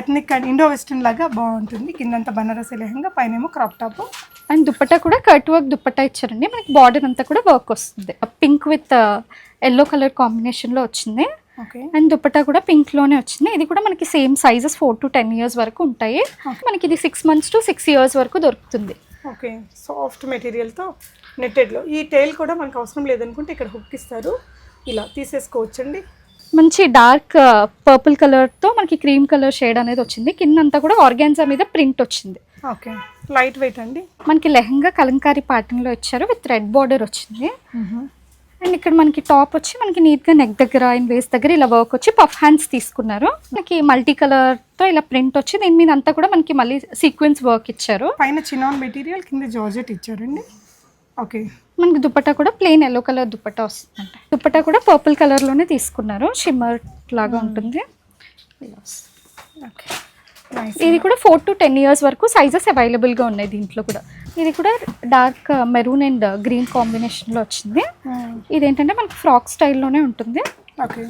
Ethnic and Indo western లాగా బాగుంటుంది. కిందంతా బనారసి లెహంగా పైన ఏమో క్రాప్ టాప్. అండ్ దుప్పట్టా కూడా కట్ వర్క్ దుప్పట్టా ఇచ్చారండి. మనకి బార్డర్ అంతా కూడా వర్క్ వస్తుంది. పింక్ విత్ ఎల్లో కలర్ కాంబినేషన్లో వచ్చింది. ఓకే. అండ్ దుప్పట్టా కూడా పింక్లోనే వచ్చింది. ఇది కూడా మనకి same sizes four to ten years వరకు ఉంటాయి. మనకి ఇది six months to six years వరకు దొరుకుతుంది. ఓకే. సాఫ్ట్ మెటీరియల్తో నెట్టెడ్లో ఈ టైల్ కూడా మనకు అవసరం లేదనుకుంటే ఇక్కడ హుక్ ఇస్తారు. ఇలా తీసేసుకోవచ్చండి. మంచి డార్క్ పర్పుల్ కలర్తో మనకి క్రీమ్ కలర్ షేడ్ అనేది వచ్చింది. కింద అంతా కూడా ఆర్గాన్జా మీద ప్రింట్ వచ్చింది. ఓకే. లైట్ వెయిట్ అండి? మనకి లెహంగా కలంకారీ ప్యాటర్న్లో ఇచ్చారు విత్ రెడ్ బార్డర్ వచ్చింది. అండ్ ఇక్కడ మనకి టాప్ వచ్చి మనకి నీట్గా నెక్ దగ్గర అండ్ వేస్ట్ దగ్గర ఇలా వర్క్ వచ్చి పఫ్ హ్యాండ్స్ తీసుకున్నారు. మనకి మల్టీ కలర్తో ఇలా ప్రింట్ వచ్చి దీని మీద అంతా కూడా మనకి మళ్ళీ సీక్వెన్స్ వర్క్ ఇచ్చారు. పైన చినాన్ మెటీరియల్ కింద జార్జెట్ ఇచ్చారండి. ఓకే. మనకి దుపట్టా కూడా ప్లెయిన్ ఎల్లో కలర్ దుపట్టా వస్తుందంట. దుపట్టా కూడా పర్పుల్ కలర్లోనే తీసుకున్నారు. షిమ్మర్ లాగా ఉంటుంది. ఓకే నైస్ ఇది కూడా ఫోర్ టు టెన్ ఇయర్స్ వరకు సైజెస్ అవైలబుల్గా ఉన్నాయి దీంట్లో కూడా. ఇది కూడా డార్క్ మెరూన్ అండ్ గ్రీన్ కాంబినేషన్లో వచ్చింది. ఇదేంటంటే మనకి ఫ్రాక్ స్టైల్లోనే ఉంటుంది. ఓకే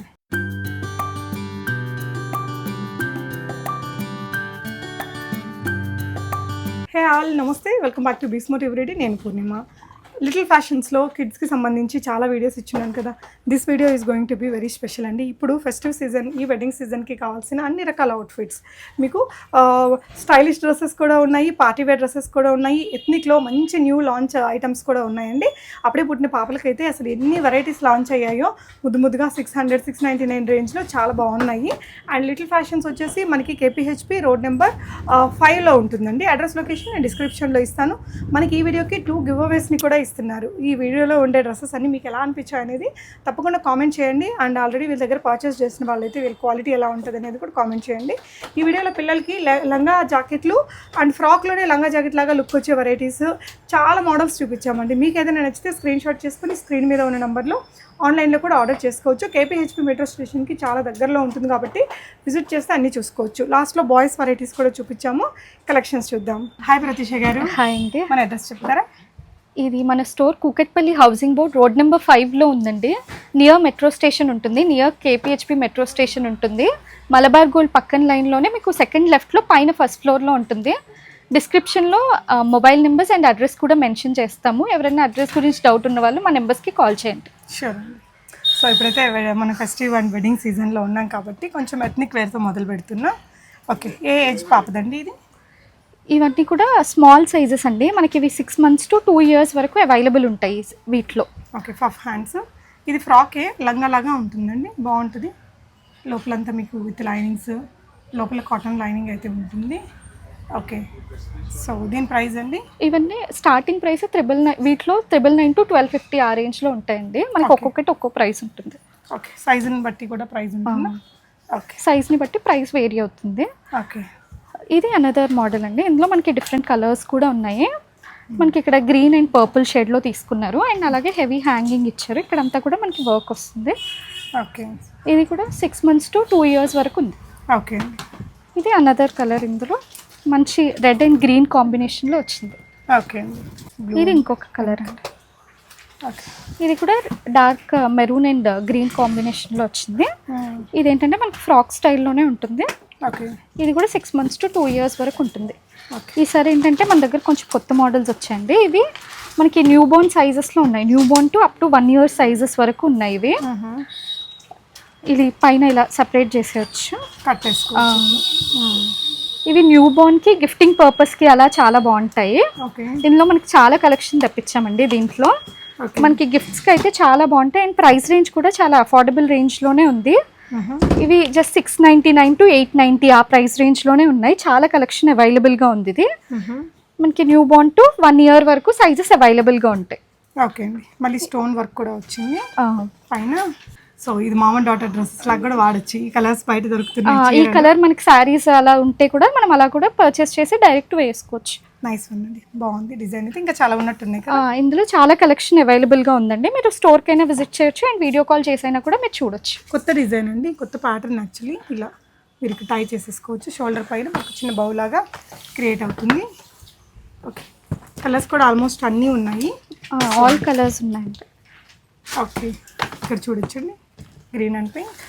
హే ఆల్ నమస్తే. వెల్కమ్ బ్యాక్ టు బీస్మోట్ ఎవ్రీడే నేను పూర్ణిమ. లిటిల్ ఫ్యాషన్స్లో కిడ్స్కి సంబంధించి చాలా వీడియోస్ ఇచ్చినాను కదా. This video is going to be very special అండి. ఇప్పుడు ఫెస్టివ్ సీజన్ ఈ వెడ్డింగ్ సీజన్కి కావాల్సిన అన్ని రకాల అవుట్ఫిట్స్ మీకు స్టైలిష్ డ్రెస్సెస్ కూడా ఉన్నాయి పార్టీ వేర్ డ్రెస్సెస్ కూడా ఉన్నాయి ఎథ్నిక్లో మంచి న్యూ లాంచ్ ఐటమ్స్ కూడా ఉన్నాయండి. అప్పుడే పుట్టిన పాపలకైతే అసలు ఎన్ని వెరైటీస్ లాంచ్ అయ్యాయో ముద్దు ముద్దుగా six hundred six ninety nine రేంజ్లో చాలా బాగున్నాయి. అండ్ లిటిల్ ఫ్యాషన్స్ వచ్చేసి మనకి కేపీహెచ్పి రోడ్ నెంబర్ ఫైవ్లో ఉంటుందండి. అడ్రస్ లొకేషన్ నేను డిస్క్రిప్షన్లో ఇస్తాను. మనకి ఈ వీడియోకి టూ గివ్ అవేస్ని కూడా ఇస్తున్నారు ఈ వీడియోలో ఉండే డ్రెస్సెస్ అన్ని మీకు ఎలా అనిపించాయి అనేది తప్పకుండా కామెంట్ చేయండి. అండ్ ఆల్రెడీ వీళ్ళ దగ్గర పర్చేస్ చేసిన వాళ్ళైతే వీళ్ళ క్వాలిటీ ఎలా ఉంటుంది అనేది కూడా కామెంట్ చేయండి. ఈ వీడియోలో పిల్లలకి లంగా జాకెట్లు అండ్ ఫ్రాక్లోనే లంగా జాకెట్ లాగా లుక్ వచ్చే వెరైటీస్ చాలా మోడల్స్ చూపించామండి. మీకు ఏదైనా నచ్చితే స్క్రీన్ షాట్ చేసుకుని స్క్రీన్ మీద ఉన్న నెంబర్లో ఆన్లైన్లో కూడా ఆర్డర్ చేసుకోవచ్చు. కేపీహెచ్పి మెట్రో స్టేషన్కి చాలా దగ్గరలో ఉంటుంది కాబట్టి విజిట్ చేస్తే అన్నీ చూసుకోవచ్చు. లాస్ట్లో బాయ్స్ వెరైటీస్ కూడా చూపించాము. కలెక్షన్స్ చూద్దాం. హాయ్ ప్రతీష గారు. హాయ్ అండి. మన అడ్రస్ చెప్తారా? ఇది మన store Kukatpally housing board road number ఫైవ్లో ఉందండి. నియర్ మెట్రో స్టేషన్ ఉంటుంది. Near K P H B metro station ఉంటుంది. మలబార్ గోల్డ్ పక్కన లైన్లోనే మీకు సెకండ్ లెఫ్ట్లో పైన ఫస్ట్ ఫ్లోర్లో ఉంటుంది. డిస్క్రిప్షన్లో మొబైల్ నెంబర్స్ అండ్ అడ్రస్ కూడా మెన్షన్ చేస్తాము. ఎవరైనా అడ్రస్ గురించి డౌట్ ఉన్న వాళ్ళు మా నెంబర్స్కి కాల్ చేయండి. షూర్ సో ఇప్పుడైతే మన ఫెస్టివ్ అండ్ వెడ్డింగ్ సీజన్లో ఉన్నాం కాబట్టి కొంచెం ఎథ్నిక్ వేర్తో మొదలు పెడుతున్నాం. ఓకే ఏ ఏజ్ పాపదండి ఇది? ఇవన్నీ కూడా స్మాల్ సైజెస్ అండి. మనకి ఇవి six months to two years వరకు అవైలబుల్ ఉంటాయి వీటిలో. ఓకే ఫఫ్ హ్యాండ్స్ ఇది ఫ్రాకే లంగా లాగా ఉంటుందండి. బాగుంటుంది. లోపలంతా మీకు విత్ లైనింగ్స్ లోపల కాటన్ లైనింగ్ అయితే ఉంటుంది. ఓకే సో దీని ప్రైస్ అండి? ఇవన్నీ స్టార్టింగ్ ప్రైస్ త్రిబుల్ నైన్ వీటిలో triple nine to twelve fifty ఆ రేంజ్లో ఉంటాయండి. మనకి ఒక్కొక్కటి ఒక్కో ప్రైస్ ఉంటుంది. ఓకే సైజుని బట్టి కూడా ప్రైస్ ఉంటుందా? ఓకే సైజ్ని బట్టి ప్రైస్ వేరీ అవుతుంది. ఓకే ఇది అనదర్ మోడల్ అండి. ఇందులో మనకి డిఫరెంట్ కలర్స్ కూడా ఉన్నాయి. మనకి ఇక్కడ గ్రీన్ అండ్ పర్పుల్ షేడ్లో తీసుకున్నారు. అండ్ అలాగే హెవీ హ్యాంగింగ్ ఇచ్చారు. ఇక్కడంతా కూడా మనకి వర్క్ వస్తుంది. ఓకే ఇది కూడా six months to two years వరకు ఉంది. ఓకే ఇది అనదర్ కలర్ ఇందులో. మంచి రెడ్ అండ్ గ్రీన్ కాంబినేషన్లో వచ్చింది. ఓకే అండి ఇది ఇంకొక కలర్ అండి. ఓకే ఇది కూడా డార్క్ మెరూన్ అండ్ గ్రీన్ కాంబినేషన్లో వచ్చింది. ఇదేంటంటే మనకి ఫ్రాక్ స్టైల్లోనే ఉంటుంది. ఇది కూడా six months to two years వరకు ఉంటుంది. ఓకే. ఈసారి ఏంటంటే మన దగ్గర కొంచెం కొత్త మోడల్స్ వచ్చాయండి. ఇవి మనకి న్యూ బోర్న్ సైజెస్లో ఉన్నాయి. Newborn to up to one year sizes వరకు ఉన్నాయి ఇవి. ఇది పైన ఇలా సపరేట్ చేసేయచ్చు. కట్టేసుకో ఇవి న్యూ బోర్న్కి గిఫ్టింగ్ పర్పస్కి అలా చాలా బాగుంటాయి. ఓకే. ఇందులో మనకి చాలా కలెక్షన్ తెప్పించామండి దీంట్లో. ఓకే. మనకి గిఫ్ట్స్కి అయితే చాలా బాగుంటాయి. అండ్ ప్రైస్ రేంజ్ కూడా చాలా అఫోర్డబుల్ రేంజ్లోనే ఉంది. ఇవి just six ninety nine to eight ninety ఆ ప్రైస్ రేంజ్లోనే ఉన్నాయి. చాలా కలెక్షన్ అవైలబుల్గా ఉంది ఇది. మనకి new Born to one year వరకు సైజెస్ అవైలబుల్గా ఉంటాయి. ఓకే అండి. మళ్ళీ స్టోన్ వర్క్ కూడా వచ్చింది. పైన సో ఇది మామ డాటర్ డ్రెస్సెస్ లాగా కూడా వాడచ్చు. ఈ కలర్స్ బయట దొరుకుతున్నాయి ఈ కలర్ మనకి శారీస్ అలా ఉంటే కూడా మనం అలా కూడా పర్చేస్ చేసి డైరెక్ట్ వేసుకోవచ్చు. నైస్ ఉందండి. బాగుంది డిజైన్ అయితే. ఇంకా చాలా ఉన్నట్టున్నాయి ఇందులో చాలా కలెక్షన్ అవైలబుల్గా ఉందండి. మీరు స్టోర్కైనా విజిట్ చేయొచ్చు. అండ్ వీడియో కాల్ చేసైనా కూడా మీరు చూడొచ్చు. కొత్త డిజైన్ అండి. కొత్త ప్యాటర్న్ యాక్చువల్లీ ఇలా మీరు టై చేసేసుకోవచ్చు. షోల్డర్ పైన ఒక చిన్న బౌ లాగా క్రియేట్ అవుతుంది. ఓకే కలర్స్ కూడా ఆల్మోస్ట్ అన్నీ ఉన్నాయి. ఆల్ కలర్స్ ఉన్నాయండి. ఓకే ఇక్కడ చూడొచ్చండి. గ్రీన్ అండ్ పింక్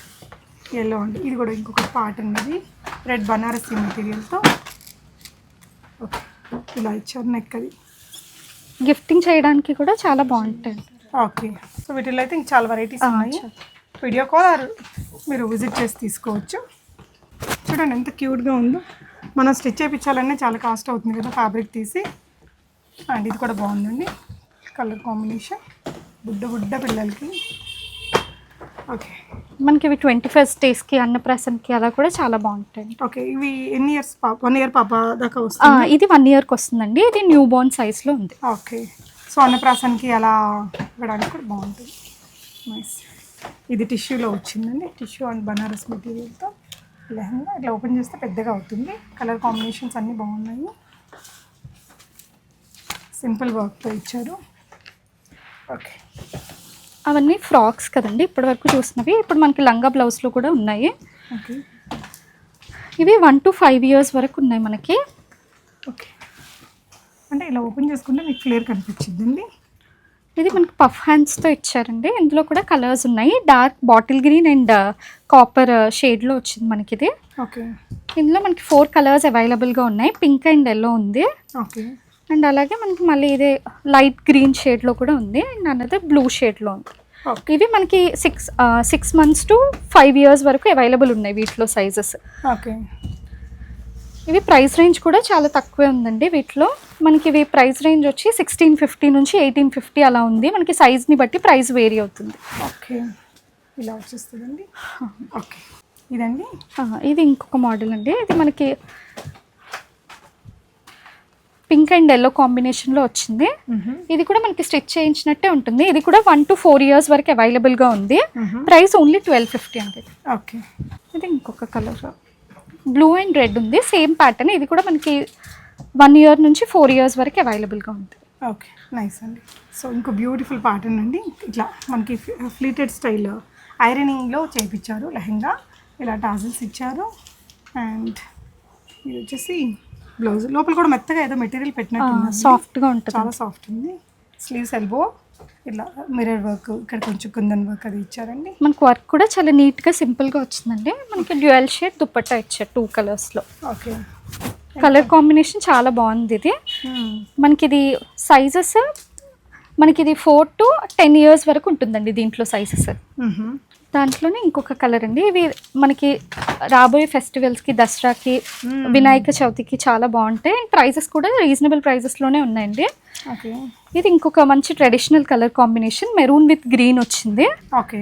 ఎల్లో అండి. ఇది కూడా ఇంకొక ప్యాటర్న్ ఇది రెడ్ బనారసి మెటీరియల్తో ఓకే ఇలా ఇచ్చారు నెక్ అది గిఫ్టింగ్ చేయడానికి కూడా చాలా బాగుంటాయి. ఓకే. సో వీటిలో అయితే ఇంక చాలా వెరైటీస్ ఉన్నాయి. వీడియో కాల్ మీరు విజిట్ చేసి తీసుకోవచ్చు. చూడండి ఎంత క్యూట్గా ఉందో. మనం స్టిచ్ చేయించాలనే చాలా కాస్ట్ అవుతుంది కదా ఫ్యాబ్రిక్ తీసి. అండ్ ఇది కూడా బాగుందండి. కలర్ కాంబినేషన్ బుడ్డ బుడ్డ పిల్లలకి. ఓకే. మనకి ఇవి ట్వంటీ ఫస్ట్ డేస్కి అన్నప్రాసన్కి అలా కూడా చాలా బాగుంటాయి ఓకే ఇవి ఎన్ని ఇయర్స్ పాప వన్ ఇయర్ పాప దాకా వస్తుంది? ఇది వన్ ఇయర్కి వస్తుందండి. ఇది న్యూ బోర్న్ సైజ్లో ఉంది. ఓకే సో అన్నప్రాసన్కి అలా ఇవ్వడానికి కూడా బాగుంటుంది. నైస్ ఇది టిష్యూలో వచ్చిందండి. టిష్యూ అండ్ బనారస్ మెటీరియల్తో లెహంగా ఇట్లా ఓపెన్ చేస్తే పెద్దగా అవుతుంది. కలర్ కాంబినేషన్స్ అన్నీ బాగున్నాయి. సింపుల్ వర్క్తో ఇచ్చారు. ఓకే. అవన్నీ ఫ్రాక్స్ కదండి ఇప్పటి వరకు చూసినవి. ఇప్పుడు మనకి లంగా బ్లౌజ్లో కూడా ఉన్నాయి. ఓకే. ఇవి వన్ టు ఫైవ్ ఇయర్స్ వరకు ఉన్నాయి మనకి. ఓకే. అంటే ఇలా ఓపెన్ చేసుకుంటే మీకు క్లియర్ కనిపించిందండి. ఇది మనకి పఫ్ హ్యాండ్స్తో ఇచ్చారండి. ఇందులో కూడా కలర్స్ ఉన్నాయి. Dark bottle green and copper షేడ్లో వచ్చింది మనకి ఇది ఓకే. ఇందులో మనకి ఫోర్ కలర్స్ అవైలబుల్గా ఉన్నాయి. పింక్ అండ్ ఎల్లో ఉంది. ఓకే. అండ్ అలాగే మనకి మళ్ళీ ఇదే లైట్ గ్రీన్ షేడ్లో కూడా ఉంది అండ్ అన్నది బ్లూ షేడ్లో ఉంది. ఓకే. ఇవి మనకి six six months to five years వరకు అవైలబుల్ ఉన్నాయి వీటిలో సైజెస్ ఓకే. ఇవి ప్రైస్ రేంజ్ కూడా చాలా తక్కువే ఉందండి వీటిలో. మనకి ఇవి ప్రైస్ రేంజ్ వచ్చి సిక్స్టీన్ ఫిఫ్టీ నుంచి ఎయిటీన్ ఫిఫ్టీ అలా ఉంది. మనకి సైజ్ని బట్టి ప్రైస్ వేరీ అవుతుంది. ఓకే. ఇలా వచ్చేస్తుందండి. ఓకే. ఇదండి? ఇది ఇంకొక మోడల్ అండి. ఇది మనకి పింక్ అండ్ ఎల్లో కాంబినేషన్లో వచ్చింది. ఇది కూడా మనకి స్టిచ్ చేయించినట్టే ఉంటుంది. ఇది కూడా వన్ టు ఫోర్ ఇయర్స్ వరకు అవైలబుల్గా ఉంది. ప్రైస్ ఓన్లీ ట్వెల్వ్ ఫిఫ్టీ అండి ఓకే. ఇది ఇంకొక కలర్ బ్లూ అండ్ రెడ్ ఉంది. సేమ్ ప్యాటర్న్ ఇది కూడా మనకి వన్ ఇయర్ నుంచి ఫోర్ ఇయర్స్ వరకు అవైలబుల్గా ఉంది. ఓకే. నైస్ అండి. సో ఇంకో బ్యూటిఫుల్ ప్యాటర్న్ అండి. ఇట్లా మనకి ఫ్లీటెడ్ స్టైల్ ఐరనింగ్లో చేయించారు లెహంగా. ఇలా టాజిల్స్ ఇచ్చారు. అండ్ ఇది వచ్చేసి బ్లౌజ్. లోపల కూడా మెత్తగా ఏదో మెటీరియల్ పెట్టినట్టు సాఫ్ట్గా ఉంటుంది. చాలా సాఫ్ట్ ఉంది. స్లీవ్స్ ఎల్బో ఇలా మిరర్ వర్క్ ఇక్కడ కొంచెం కుందన్ వర్క్ అది ఇచ్చారండి. మనకు వర్క్ కూడా చాలా నీట్గా సింపుల్గా వచ్చిందండి. మనకి డ్యూయల్ షేడ్ దుప్పట్టా ఇచ్చారు టూ కలర్స్లో ఓకే కలర్ కాంబినేషన్ చాలా బాగుంది ఇది. మనకి ఇది సైజెస్ మనకి ఇది ఫోర్ టు టెన్ ఇయర్స్ వరకు ఉంటుందండి దీంట్లో సైజెస్ దాంట్లోనే ఇంకొక కలర్ అండి. ఇవి మనకి రాబోయే ఫెస్టివల్స్కి దసరాకి వినాయక చవితికి చాలా బాగుంటాయి. అండ్ ప్రైజెస్ కూడా రీజనబుల్ ప్రైజెస్లోనే ఉన్నాయండి. ఓకే. ఇది ఇంకొక మంచి traditional colour combination maroon with green వచ్చింది. ఓకే.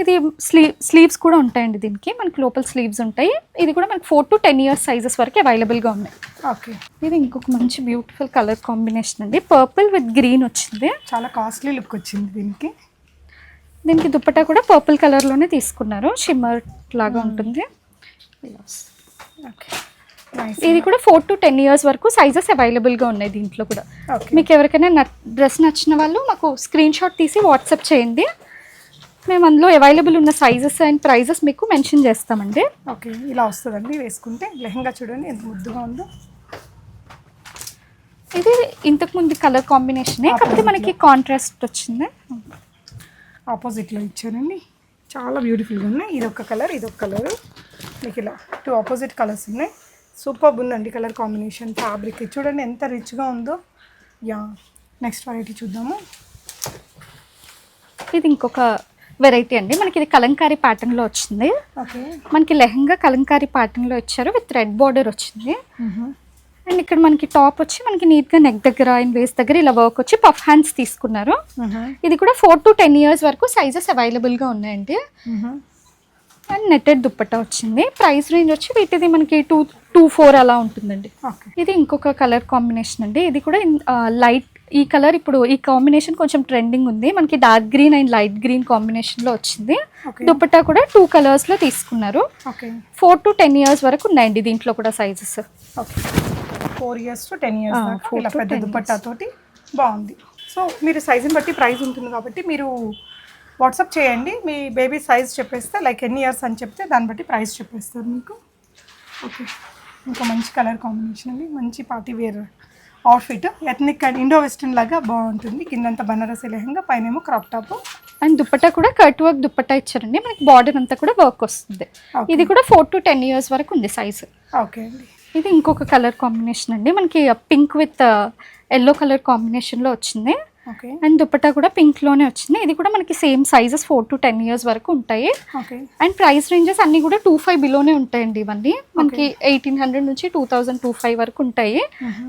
ఇది స్లీవ్ స్లీవ్స్ కూడా ఉంటాయండి దీనికి. మనకి లోపల స్లీవ్స్ ఉంటాయి. ఇది కూడా మనకి four to ten years sizes వరకు అవైలబుల్గా ఉన్నాయి. ఓకే. ఇది ఇంకొక మంచి బ్యూటిఫుల్ కలర్ కాంబినేషన్ అండి. పర్పుల్ విత్ గ్రీన్ వచ్చింది. చాలా కాస్ట్లీ లుక్ వచ్చింది దీనికి. దీనికి దుప్పటా కూడా పర్పుల్ కలర్లోనే తీసుకున్నారు. షిమ్మర్ లాగా ఉంటుంది. ఓకే ఇది కూడా ఫోర్ టు టెన్ ఇయర్స్ వరకు సైజెస్ అవైలబుల్గా ఉన్నాయి దీంట్లో కూడా. మీకు ఎవరికైనా డ్రెస్ నచ్చిన వాళ్ళు మాకు స్క్రీన్ షాట్ తీసి వాట్సాప్ చేయండి. మేము అందులో అవైలబుల్ ఉన్న సైజెస్ అండ్ ప్రైజెస్ మీకు మెన్షన్ చేస్తామండి. ఓకే ఇలా వస్తుందండి. వేసుకుంటే లెహంగా చూడండి ఎంత ముద్దుగా ఉందో. ఇది ఇంతకు ముందు కలర్ కాంబినేషన్ కాకపోతే మనకి కాంట్రాస్ట్ వచ్చింది. ఆపోజిట్లో ఇచ్చారండి చాలా బ్యూటిఫుల్గా ఉన్నాయి. ఇది ఒక కలర్ ఇది ఒక కలర్. మీకు ఇలా టూ ఆపోజిట్ కలర్స్ ఉన్నాయి. సూపర్ ఉందండి కలర్ కాంబినేషన్ ఫ్యాబ్రిక్. చూడండి ఎంత రిచ్గా ఉందో. యా నెక్స్ట్ వెరైటీ చూద్దాము. ఇది ఇంకొక వెరైటీ అండి. మనకి ఇది కలంకారీ ప్యాటర్న్లో వచ్చింది. ఓకే. మనకి లెహంగా కలంకారీ ప్యాటర్న్లో ఇచ్చారు. విత్ రెడ్ బార్డర్ వచ్చింది. అండ్ ఇక్కడ మనకి టాప్ వచ్చి మనకి నీట్గా నెక్ దగ్గర అండ్ వేస్ట్ దగ్గర ఇలా వర్క్ వచ్చి పఫ్ హ్యాండ్స్ తీసుకున్నారు. ఇది కూడా ఫోర్ టు టెన్ ఇయర్స్ వరకు సైజెస్ అవైలబుల్గా ఉన్నాయండి. అండ్ నెట్టెడ్ దుప్పట్టా వచ్చింది. ప్రైస్ రేంజ్ వచ్చి వీటిది మనకి టూ టూ ఫోర్ అలా ఉంటుందండి. ఇది ఇంకొక కలర్ కాంబినేషన్ అండి. ఇది కూడా లైట్ ఈ కలర్ ఇప్పుడు ఈ కాంబినేషన్ కొంచెం ట్రెండింగ్ ఉంది. మనకి dark green and light green కాంబినేషన్లో వచ్చింది. ఓకే దుప్పట్టా కూడా టూ కలర్స్లో తీసుకున్నారు. Okay four to ten years వరకు ఉన్నాయండి దీంట్లో కూడా sizes okay four years to ten years దాకా ఇలా పెద్ద 10 దుపట్టాతోటి బాగుంది. సో మీరు సైజుని బట్టి ప్రైస్ ఉంటుంది కాబట్టి మీరు వాట్సాప్ చేయండి. మీ బేబీ సైజ్ చెప్పేస్తే లైక్ ఎన్ని ఇయర్స్ అని చెప్తే దాన్ని బట్టి ప్రైస్ చెప్పేస్తారు మీకు. ఓకే ఇంకా మంచి కలర్ కాంబినేషన్ అండి. మంచి party wear outfit ethnic and Indo western లాగా బాగుంటుంది. కిందంతా బనారసి లెహంగా పైన ఏమో క్రాప్ టాప్ అండ్ దుప్పట్టా కూడా కట్ వర్క్ దుప్పట్టా ఇచ్చారండి. మనకి బార్డర్ అంతా కూడా వర్క్ వస్తుంది. ఇది కూడా ఫోర్ టు టెన్ ఇయర్స్ వరకు ఉంది సైజు ఓకే అండి. ఇది ఇంకొక కలర్ కాంబినేషన్ అండి. మనకి పింక్ విత్ ఎల్లో కలర్ కాంబినేషన్లో వచ్చింది. ఓకే. అండ్ దుప్పట్టా కూడా పింక్లోనే వచ్చింది. ఇది కూడా మనకి same sizes four to ten years వరకు ఉంటాయి. అండ్ ప్రైస్ రేంజెస్ అన్ని కూడా టూ ఫైవ్ బిలోనే ఉంటాయండి ఇవన్నీ. మనకి ఎయిటీన్ హండ్రెడ్ నుంచి టూ థౌజండ్ టూ ఫైవ్ వరకు ఉంటాయి.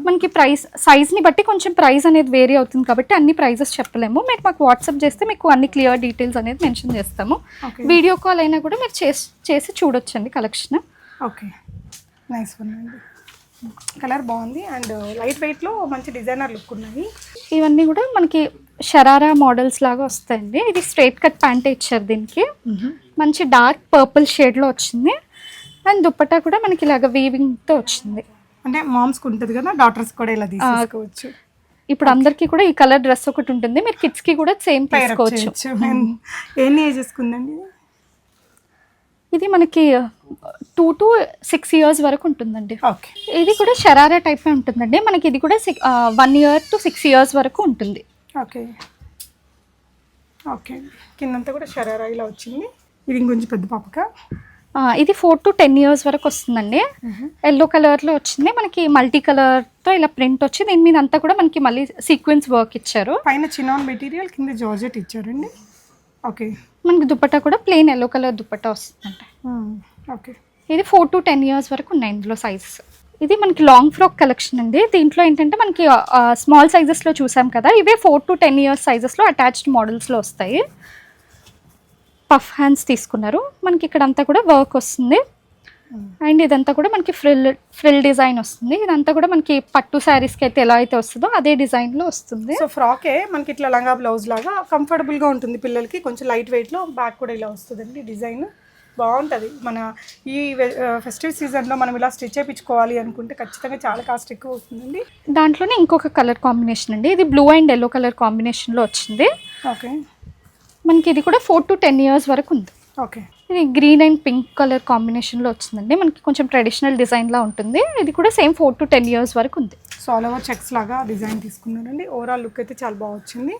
మనకి ప్రైస్ సైజ్ని బట్టి కొంచెం ప్రైస్ అనేది వేరీ అవుతుంది కాబట్టి అన్ని ప్రైజెస్ చెప్పలేము. మీరు మాకు వాట్సాప్ చేస్తే మీకు అన్ని క్లియర్ డీటెయిల్స్ అనేది మెన్షన్ చేస్తాము. వీడియో కాల్ అయినా కూడా మీరు చేసి చేసి చూడొచ్చండి కలెక్షన్. ఓకే. నైస్ ఉందండి కలర్ బాగుంది అండ్ లైట్ వెయిట్లో మంచి డిజైనర్ లుక్ ఉన్నాయి. ఇవన్నీ కూడా మనకి షరారా మోడల్స్ లాగా వస్తాయండి. ఇది స్ట్రైట్ కట్ ప్యాంటే ఇచ్చారు దీనికి. మంచి డార్క్ పర్పుల్ షేడ్లో వచ్చింది. అండ్ దుప్పట్టా కూడా మనకి ఇలాగ వీవింగ్తో వచ్చింది. అంటే మామ్స్కి ఉంటుంది కదా డాటర్స్ కూడా ఇలా తీసుకోవచ్చు ఇప్పుడు అందరికీ కూడా ఈ కలర్ డ్రెస్ ఒకటి ఉంటుంది. మీరు కిడ్స్కి కూడా సేమ్ తీసుకోవచ్చు. ఎన్ని ఏజెస్ ఉందండి ఇది? మనకి టూ టు సిక్స్ ఇయర్స్ వరకు ఉంటుందండి. ఓకే. ఇది కూడా షరారా టైప్ ఉంటుందండి. మనకి ఇది కూడా one year to six years వరకు ఉంటుంది. ఓకే. ఓకే. కిందంతా కూడా షరారా ఇలా వచ్చింది. ఇది ఇంకొంచెం పెద్ద పాపక? ఇది ఫోర్ టు టెన్ ఇయర్స్ వరకు వస్తుందండి. ఎల్లో కలర్లో వచ్చింది. మనకి మల్టీ కలర్తో ఇలా ప్రింట్ వచ్చి దీని మీద అంతా కూడా మనకి మళ్ళీ సీక్వెన్స్ వర్క్ ఇచ్చారు. పైన చినాన్ మెటీరియల్ కింద జార్జెట్ ఇచ్చారండి. ఓకే. మనకి దుపట్టా కూడా ప్లెయిన్ ఎల్లో కలర్ దుపట్టా వస్తుందండి ఓకే. ఇది ఫోర్ టు టెన్ ఇయర్స్ వరకు ఉన్నాయి ఇందులో సైజెస్ ఇది మనకి లాంగ్ ఫ్రాక్ కలెక్షన్ అండి. దీంట్లో ఏంటంటే మనకి స్మాల్ సైజెస్లో చూసాం కదా ఇవే ఫోర్ టు టెన్ ఇయర్స్ సైజెస్లో అటాచ్డ్ మోడల్స్లో వస్తాయి. పఫ్ హ్యాండ్స్ తీసుకున్నారు. మనకి ఇక్కడ అంతా కూడా వర్క్ వస్తుంది. అండ్ ఇదంతా కూడా మనకి ఫ్రిల్ ఫ్రిల్ డిజైన్ వస్తుంది. ఇదంతా కూడా మనకి పట్టు శారీస్కి అయితే ఎలా అయితే వస్తుందో అదే డిజైన్లో వస్తుంది. సో ఫ్రాకే మనకి ఇట్లా లంగా బ్లౌజ్ లాగా కంఫర్టబుల్గా ఉంటుంది పిల్లలకి. కొంచెం లైట్ వెయిట్లో బ్యాక్ కూడా ఇలా వస్తుందండి డిజైన్. బాగుంటుంది. మన ఈ ఫెస్టివ్ సీజన్లో మనం ఇలా స్టిచ్ చేయించుకోవాలి అనుకుంటే ఖచ్చితంగా చాలా కాస్ట్ ఎక్కువ అవుతుందండి దాంట్లోనే ఇంకొక కలర్ కాంబినేషన్ అండి. ఇది బ్లూ అండ్ ఎల్లో కలర్ కాంబినేషన్లో వచ్చింది. ఓకే మనకి ఇది కూడా ఫోర్ టు టెన్ ఇయర్స్ వరకు ఉంది. ఓకే ఇది గ్రీన్ అండ్ పింక్ కలర్ కాంబినేషన్లో వచ్చిందండి. మనకి కొంచెం ట్రెడిషనల్ డిజైన్లా ఉంటుంది. ఇది కూడా same four to ten years వరకు ఉంది. సో ఆల్ ఓవర్ చెక్స్ లాగా డిజైన్ తీసుకున్నారండి. ఓవరాల్ లుక్ అయితే చాలా బాగా వచ్చింది.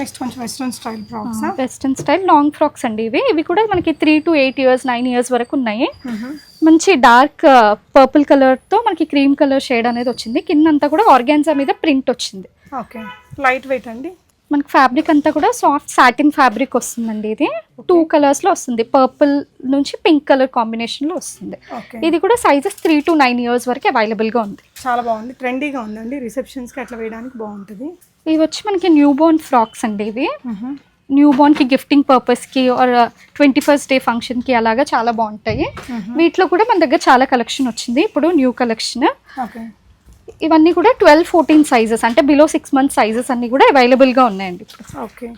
నెక్స్ట్ కొంచెం western style frocks western style long frocks అండి ఇవి. ఇవి కూడా మనకి three to eight years nine years వరకు ఉన్నాయి. మంచి డార్క్ పర్పుల్ కలర్తో మనకి క్రీమ్ కలర్ షేడ్ అనేది వచ్చింది. కిందంతా కూడా ఆర్గాన్జా మీద ప్రింట్ వచ్చింది. ఓకే లైట్ వెయిట్ అండి? మనకి ఫ్యాబ్రిక్ అంతా కూడా సాఫ్ట్ సాటిన్ ఫ్యాబ్రిక్ వస్తుందండి ఇది. టూ కలర్స్లో వస్తుంది. పర్పుల్ నుంచి పింక్ కలర్ కాంబినేషన్లో వస్తుంది. ఇది కూడా sizes three to nine years వరకు అవైలబుల్గా ఉంది. చాలా బాగుంది. ట్రెండీగా ఉందండి. రిసెప్షన్స్కి అట్లా వేయడానికి బాగుంటుంది. ఇవి వచ్చి మనకి న్యూ బోర్న్ ఫ్రాక్స్ అండి ఇవి. న్యూ బోర్న్కి గిఫ్టింగ్ పర్పస్కి ఆర్ ట్వంటీ ఫస్ట్ డే ఫంక్షన్కి అలాగా చాలా బాగుంటాయి. వీటిలో కూడా మన దగ్గర చాలా కలెక్షన్ వచ్చింది. ఇప్పుడు న్యూ కలెక్షన్ ఇవన్నీ కూడా ట్వెల్వ్ ఫోర్టీన్ సైజెస్ అంటే బిలో సిక్స్ మంత్స్ సైజెస్ అన్నీ కూడా అవైలబుల్గా ఉన్నాయండి ఇప్పుడు. ఓకే.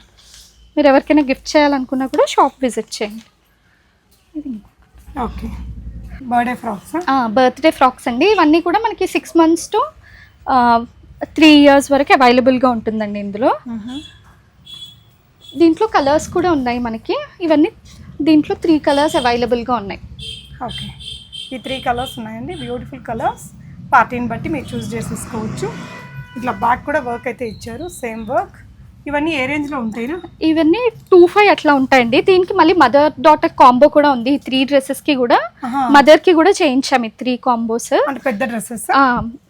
మీరు ఎవరికైనా గిఫ్ట్ చేయాలనుకున్నా కూడా షాప్ విజిట్ చేయండి. Okay. Birthday frocks birthday frocks అండి. ఇవన్నీ కూడా మనకి six months to three years వరకు అవైలబుల్గా ఉంటుందండి ఇందులో. దీంట్లో కలర్స్ కూడా ఉన్నాయి మనకి. ఇవన్నీ దీంట్లో త్రీ కలర్స్ అవైలబుల్గా ఉన్నాయి. ఓకే. ఈ త్రీ కలర్స్ ఉన్నాయండి. బ్యూటిఫుల్ కలర్స్ పార్టీని బట్టి మీరు చూస్ చేసేసుకోవచ్చు. ఇట్లా బ్యాక్ కూడా వర్క్ అయితే ఇచ్చారు సేమ్ వర్క్. ఇవన్నీ ఏ రేంజ్లో ఉంటాయినా ఇవన్నీ టూ ఫైవ్ అట్లా ఉంటాయండి. దీనికి మళ్ళీ మదర్ డాటర్ కాంబో కూడా ఉంది. ఈ త్రీ డ్రెస్సెస్కి కూడా ఆహా. మదర్కి కూడా చేయించాం ఈ త్రీ కాంబోస్. అంటే పెద్ద డ్రెస్సెస్?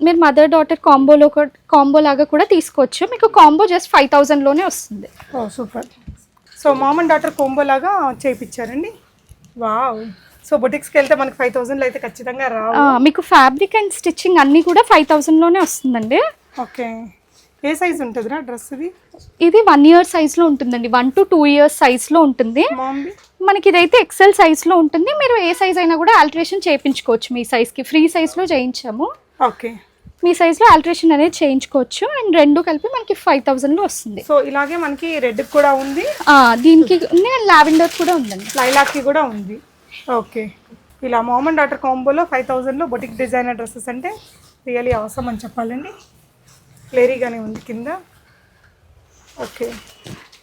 మీరు మదర్ డాటర్ కాంబోలో కాంబో లాగా కూడా తీసుకోవచ్చు. మీకు కాంబో జస్ట్ ఫైవ్ థౌజండ్లోనే వస్తుంది. ఓ super. So mom and daughter combo లాగా చేయించారండి వావ్. సో బొటిక్స్కి వెళ్తే మనకి ఫైవ్ థౌజండ్లో అయితే ఖచ్చితంగా రావు. మీకు ఫ్యాబ్రిక్ అండ్ స్టిచ్చింగ్ అన్నీ కూడా ఫైవ్ థౌజండ్లోనే వస్తుందండి. ఓకే. ఏ సైజ్ ఉంటుందిరా డ్రెస్ ఇది ఇది వన్ ఇయర్ సైజ్లో ఉంటుందండి. వన్ టు టూ ఇయర్స్ సైజ్లో ఉంటుంది. మనకి ఇదైతే ఎక్సెల్ సైజ్లో ఉంటుంది. మీరు ఏ సైజ్ అయినా కూడా ఆల్టరేషన్ చేయించుకోవచ్చు మీ సైజ్కి. ఫ్రీ సైజ్లో చేయించాము. ఓకే. మీ సైజ్లో ఆల్టరేషన్ అనేది చేయించుకోవచ్చు. అండ్ రెండు కలిపి మనకి ఫైవ్ థౌజండ్లో వస్తుంది. సో ఇలాగే మనకి రెడ్ కూడా ఉంది. దీనికి లావెండర్ కూడా ఉందండి. లైలాక్కి కూడా ఉంది. ఓకే. ఇలా మామ్ అండ్ డాటర్ కాంబోలో ఫైవ్ థౌజండ్లో బొటిక్ డిజైనర్ డ్రెస్సెస్ అంటే రియలీ అవసరం అని చెప్పాలండి. క్లేరీగానే ఉంది కింద. ఓకే.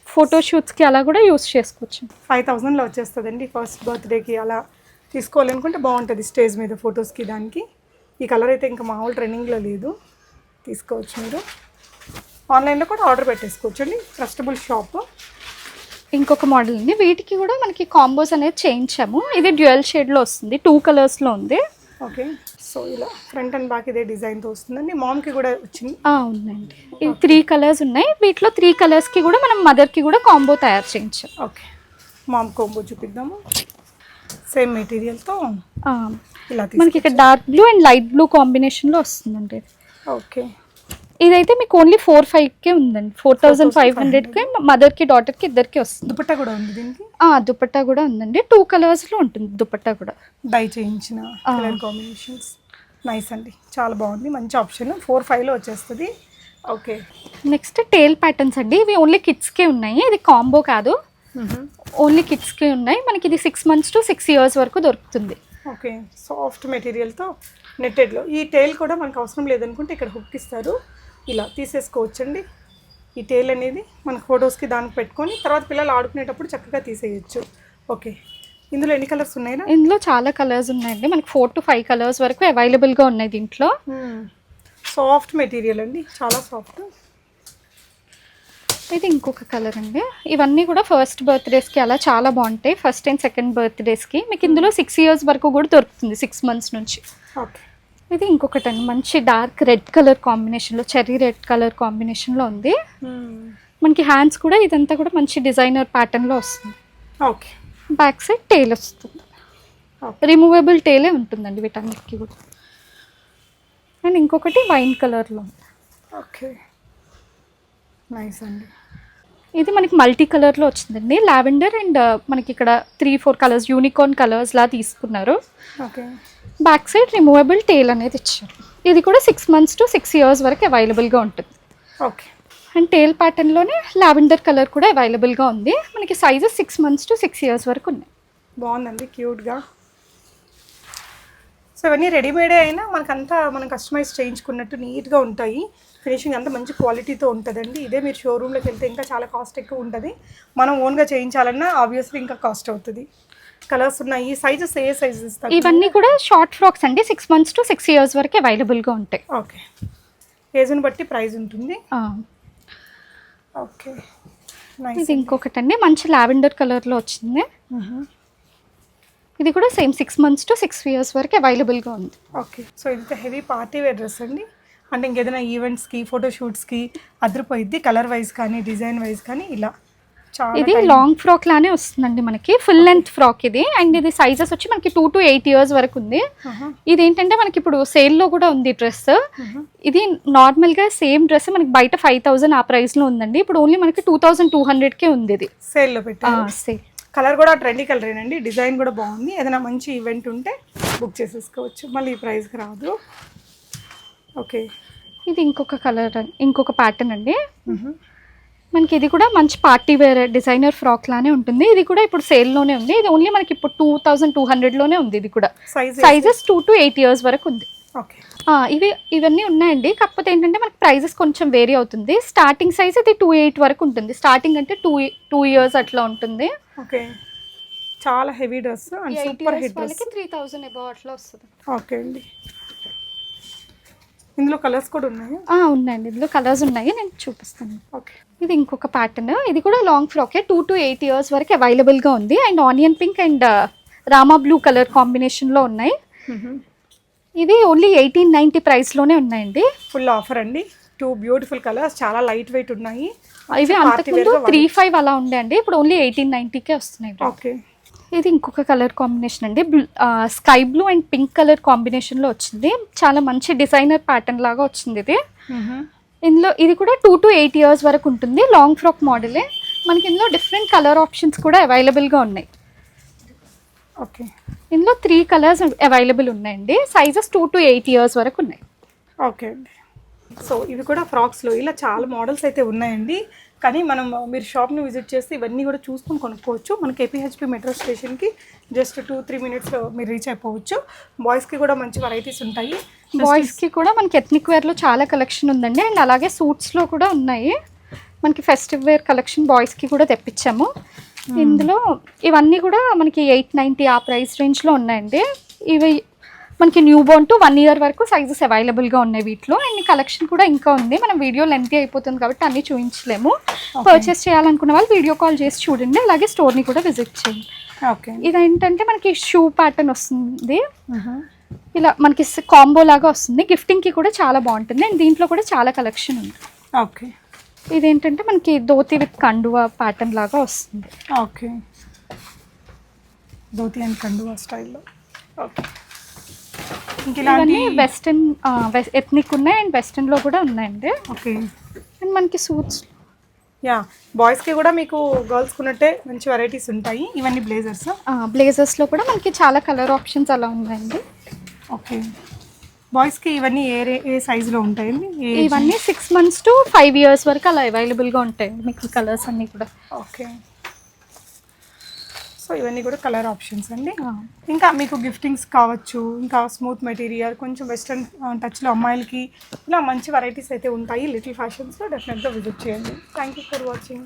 ఫోటో షూట్స్కి అలా కూడా యూస్ చేసుకోవచ్చు. ఫైవ్ థౌజండ్లో వచ్చేస్తుందండి ఫస్ట్ బర్త్డేకి అలా తీసుకోవాలనుకుంటే బాగుంటుంది స్టేజ్ మీద ఫొటోస్కి దానికి. ఈ కలర్ అయితే ఇంకా మామూలు ట్రెండింగ్లో లేదు. తీసుకోవచ్చు మీరు. ఆన్లైన్లో కూడా ఆర్డర్ పెట్టేసుకోవచ్చు అండి ట్రస్టబుల్ షాప్. ఇంకొక మోడల్ ఉంది వీటికి కూడా మనకి కాంబోస్ అనేది చేయించాము. ఇది డ్యూయల్ షేడ్లో వస్తుంది. టూ కలర్స్లో ఉంది. ఓకే. సో ఇలా ఫ్రంట్ అండ్ బ్యాక్ ఇదే డిజైన్తో వస్తుందండి. మామ్కి కూడా వచ్చింది. ఆ, ఉందండి. ఇవి త్రీ కలర్స్ ఉన్నాయి. వీటిలో త్రీ కలర్స్కి కూడా మనం మదర్కి కూడా కాంబో తయారు చేయించాం. ఓకే. మామ్ కోంబో చూపిద్దాము. సేమ్ మెటీరియల్తో ఆ, ఇలా మనకి ఇక్కడ dark blue and light blue కాంబినేషన్లో వస్తుందండి. ఓకే. ఇదైతే మీకు ఓన్లీ ఫోర్ ఫైవ్కే ఉందండి. ఫోర్ థౌజండ్ ఫైవ్ హండ్రెడ్కి మదర్కి డాటర్కి ఇద్దరికి వస్తుంది. దుపట్టా కూడా ఉంది దీనికి? ఆ, దుపట్టా కూడా ఉందండి. టూ కలర్స్లో ఉంటుంది దుపట్టా కూడా. డై చేయించిన కలర్ కాంబినేషన్స్ నైస్ అండి. చాలా బాగుంది. మంచి ఆప్షన్ ఫోర్ ఫైవ్లో వచ్చేస్తుంది. ఓకే నెక్స్ట్ టేల్ ప్యాటర్న్స్ అండి. ఇవి ఓన్లీ కిడ్స్కే ఉన్నాయి. ఇది కాంబో కాదు. ఓన్లీ కిడ్స్కే ఉన్నాయి. మనకి ఇది six months to six years వరకు దొరుకుతుంది. ఓకే సాఫ్ట్ మెటీరియల్తో నెట్టెడ్లో ఈ టైల్ కూడా మనకు అవసరం లేదనుకుంటే ఇక్కడ హుక్ ఇస్తారు. ఇలా తీసేసుకోవచ్చండి. ఈ టైల్ అనేది మనకు ఫొటోస్కి దానికి పెట్టుకొని తర్వాత పిల్లలు ఆడుకునేటప్పుడు చక్కగా తీసేయచ్చు. ఓకే. ఇందులో ఎన్ని కలర్స్ ఉన్నాయినా ఇందులో చాలా కలర్స్ ఉన్నాయండి. మనకి ఫోర్ టు ఫైవ్ కలర్స్ వరకు అవైలబుల్గా ఉన్నాయి దీంట్లో. సాఫ్ట్ మెటీరియల్ అండి. చాలా సాఫ్ట్. ఇది ఇంకొక కలర్ అండి. ఇవన్నీ కూడా ఫస్ట్ బర్త్డేస్కి అలా చాలా బాగుంటాయి. ఫస్ట్ అండ్ సెకండ్ బర్త్డేస్కి. మీకు ఇందులో సిక్స్ ఇయర్స్ వరకు కూడా దొరుకుతుంది. సిక్స్ మంత్స్ నుంచి. ఓకే. ఇది ఇంకొకటి అండి మంచి డార్క్ రెడ్ కలర్ కాంబినేషన్లో చెర్రీ రెడ్ కలర్ కాంబినేషన్లో ఉంది. మనకి హ్యాండ్స్ కూడా ఇదంతా కూడా మంచి డిజైనర్ ప్యాటర్న్లో వస్తుంది. ఓకే. బ్యాక్ సైడ్ టేల్ వస్తుంది. రిమూవబుల్ టేలే ఉంటుందండి వీటన్నిటికీ కూడా. అండ్ ఇంకొకటి వైన్ కలర్లో ఓకే. నైస్ అండి ఇది మనకి మల్టీ కలర్లో వచ్చిందండి. లావెండర్ అండ్ మనకి ఇక్కడ three four colours unicorn colours లా తీసుకున్నారు. Okay. Back side removable tail అనేది ఇచ్చారు. ఇది కూడా six months to six years వరకు అవైలబుల్గా ఉంటుంది. ఓకే అండ్ టేల్ ప్యాటర్న్లోనే లావెండర్ కలర్ కూడా అవైలబుల్గా ఉంది. మనకి sizes six months to six years వరకు ఉన్నాయి. బాగుందండి క్యూట్గా సో ఇవన్నీ రెడీమేడే అయినా మనకంతా మనం కస్టమైజ్ చేయించుకున్నట్టు నీట్గా ఉంటాయి. ఫినిషింగ్ అంతా మంచి క్వాలిటీతో ఉంటుందండి. ఇదే మీరు షోరూంలోకి వెళ్తే ఇంకా చాలా కాస్ట్ ఎక్కువ ఉంటుంది. మనం ఓన్గా చేయించాలన్నా ఆబ్వియస్లీ ఇంకా కాస్ట్ అవుతుంది. కలర్స్ ఉన్నాయి సైజెస్ ఏ సైజెస్ ఇవన్నీ కూడా షార్ట్ ఫ్రాక్స్ అండి six months to six years వరకు అవైలబుల్గా ఉంటాయి. ఓకే. ఏజ్ని బట్టి ప్రైస్ ఉంటుంది. ఓకే. ఇది ఇంకొకటి అండి మంచి లావెండర్ కలర్లో వచ్చింది. ఇది కూడా same six months to six years వరకు అవైలబుల్గా ఉంది. ఓకే. సో ఇంత హెవీ పార్టీ వేర్ డ్రెస్ అండి. అంటే ఇంకేదైనా ఈవెంట్స్కి ఫోటోషూట్స్కి అదిరిపోయిద్ది కలర్ వైజ్ కానీ డిజైన్ వైజ్ కానీ ఇలా. ఇది లాంగ్ ఫ్రాక్ లానే వస్తుందండి మనకి. ఫుల్ లెంత్ ఫ్రాక్ ఇది. అండ్ ఇది సైజెస్ వచ్చి మనకి టూ టు ఎయిట్ ఇయర్స్ వరకు ఉంది. ఆహా. ఇది ఏంటంటే మనకి ఇప్పుడు సేల్లో కూడా ఉంది డ్రెస్ ఇది నార్మల్గా సేమ్ డ్రెస్ మనకి బయట ఫైవ్ థౌసండ్ ఆ ప్రైస్లో ఉందండి. ఇప్పుడు ఓన్లీ మనకి టూ థౌసండ్ టూ హండ్రెడ్కే ఉంది ఇది. సేల్లో పెట్టారు. సేల్ కలర్ కూడా ట్రెండీ కలరేనండి డిజైన్ కూడా బాగుంది. ఏదైనా మంచి ఈవెంట్ ఉంటే బుక్ చేసేసుకోవచ్చు. మళ్ళీ ఈ ప్రైస్కి రాదు. ఓకే ఇది ఇంకొక కలర్ ఇంకొక ప్యాటర్న్ అండి. మనకి ఇది కూడా మంచి పార్టీ వేర్ డిజైనర్ ఫ్రాక్ లానే ఉంటుంది. ఇది కూడా ఇప్పుడు సేల్లోనే ఉంది. ఇది ఓన్లీ మనకి ఇప్పుడు టూ థౌసండ్ టూ హండ్రెడ్లోనే ఉంది ఇది కూడా. Size sizes two to eight years వరకు ఉంది. ఇవి ఇవన్నీ ఉన్నాయండి. కాకపోతే ఏంటంటే మనకి ప్రైజెస్ కొంచెం వేరీ అవుతుంది. స్టార్టింగ్ సైజ్ ఇది టూ ఎయిట్ వరకు ఉంటుంది. స్టార్టింగ్ అంటే టూ టూ ఇయర్స్ అట్లా ఉంటుంది. ఓకే చాలా heavy dress and super hit dress వాళ్ళకి త్రీ థౌసండ్ అబౌవ్ అట్లా వస్తుంది. ఓకే అండి. ఇందులో కలర్స్ కూడా ఉన్నాయి? ఆ, ఉన్నాయండి. ఇందులో కలర్స్ ఉన్నాయి. నేను చూపిస్తాను. ఓకే. ఇది ఇంకొక ప్యాటర్న్ ఇది కూడా లాంగ్ ఫ్రాకే టూ టు ఎయిట్ ఇయర్స్ వరకు అవైలబుల్గా ఉంది. And onion pink and rama blue colour కాంబినేషన్లో ఉన్నాయి. ఇవి ఓన్లీ ఎయిటీన్ నైంటీ ప్రైస్లోనే ఉన్నాయండి. ఫుల్ ఆఫర్ అండి. టూ బ్యూటిఫుల్ కలర్స్ చాలా లైట్ వెయిట్ ఉన్నాయి. ఇవి అంతకుముందు త్రీ ఫైవ్ అలా ఉండే అండి. ఇప్పుడు ఓన్లీ ఎయిటీన్ నైంటీకే వస్తున్నాయి. ఓకే. ఇది ఇంకొక కలర్ కాంబినేషన్ అండి. Sky blue and pink colour కాంబినేషన్లో వచ్చింది. చాలా మంచి డిజైనర్ ప్యాటర్న్ లాగా వచ్చింది ఇది. ఇందులో ఇది కూడా టూ టు ఎయిట్ ఇయర్స్ వరకు ఉంటుంది. లాంగ్ ఫ్రాక్ మోడలే. మనకి ఇందులో డిఫరెంట్ కలర్ ఆప్షన్స్ కూడా అవైలబుల్గా ఉన్నాయి. ఓకే. ఇందులో త్రీ కలర్స్ అవైలబుల్ ఉన్నాయండి. Sizes two to eight years వరకు ఉన్నాయి. ఓకే అండి. సో ఇవి కూడా ఫ్రాక్స్లో ఇలా చాలా మోడల్స్ అయితే ఉన్నాయండి. కానీ మనం మీరు షాప్ని విజిట్ చేస్తే ఇవన్నీ కూడా చూసుకొని కొనుక్కోవచ్చు. మనకి ఏపీహెచ్పి మెట్రో స్టేషన్కి జస్ట్ టూ త్రీ మినిట్స్లో మీరు రీచ్ అయిపోవచ్చు. బాయ్స్కి కూడా మంచి వెరైటీస్ ఉంటాయి. బాయ్స్కి కూడా మనకి ఎథ్నిక్ వేర్లో చాలా కలెక్షన్ ఉందండి. అండ్ అలాగే సూట్స్లో కూడా ఉన్నాయి. మనకి ఫెస్టివ్ వేర్ కలెక్షన్ బాయ్స్కి కూడా తెప్పించాము. ఇందులో ఇవన్నీ కూడా మనకి ఎయిట్ నైంటీ ఆ ప్రైస్ రేంజ్లో ఉన్నాయండి. ఇవి మనకి new born to one year వరకు సైజెస్ అవైలబుల్గా ఉన్నాయి వీటిలో. అండ్ కలెక్షన్ కూడా ఇంకా ఉంది. మనం వీడియో లెంతీ అయిపోతుంది కాబట్టి అన్నీ చూపించలేము. పర్చేస్ చేయాలనుకున్న వాళ్ళు వీడియో కాల్ చేసి చూడండి. అలాగే స్టోర్ని కూడా విజిట్ చేయండి. ఓకే ఇదేంటంటే మనకి షూ ప్యాటర్న్ వస్తుంది. ఇలా మనకి కాంబో లాగా వస్తుంది. గిఫ్టింగ్కి కూడా చాలా బాగుంటుంది. అండ్ దీంట్లో కూడా చాలా కలెక్షన్ ఉంది. ఓకే ఇదేంటంటే మనకి ధోతి విత్ కండువా ప్యాటర్న్ లాగా వస్తుంది. ఓకే ధోతి అండ్ కండువా స్టైల్లో ఓకే ఇవన్నీ వెస్టర్న్ ఎథ్నిక్ ఉన్నాయి అండ్ వెస్టర్న్లో కూడా ఉన్నాయండి. ఓకే. అండ్ మనకి సూట్స్ యా బాయ్స్కి కూడా మీకు గర్ల్స్కి ఉన్నట్టే మంచి వెరైటీస్ ఉంటాయి. ఇవన్నీ బ్లేజర్స్ బ్లేజర్స్లో కూడా మనకి చాలా కలర్ ఆప్షన్స్ అలా ఉన్నాయండి. ఓకే. బాయ్స్కి ఇవన్నీ ఏ ఏ సైజులో ఉంటాయండి? ఇవన్నీ six months to five years వరకు అలా అవైలబుల్గా ఉంటాయండి మీకు కలర్స్ అన్నీ కూడా. ఓకే. సో ఇవన్నీ కూడా కలర్ ఆప్షన్స్ అండి. ఇంకా మీకు గిఫ్టింగ్స్ కావచ్చు ఇంకా స్మూత్ మెటీరియల్ కొంచెం వెస్ట్రన్ టచ్లో అమ్మాయిలకి ఇలా మంచి వెరైటీస్ అయితే ఉంటాయి. లిటిల్ ఫ్యాషన్స్లో డెఫినెట్గా విజిట్ చేయండి. Thank you for watching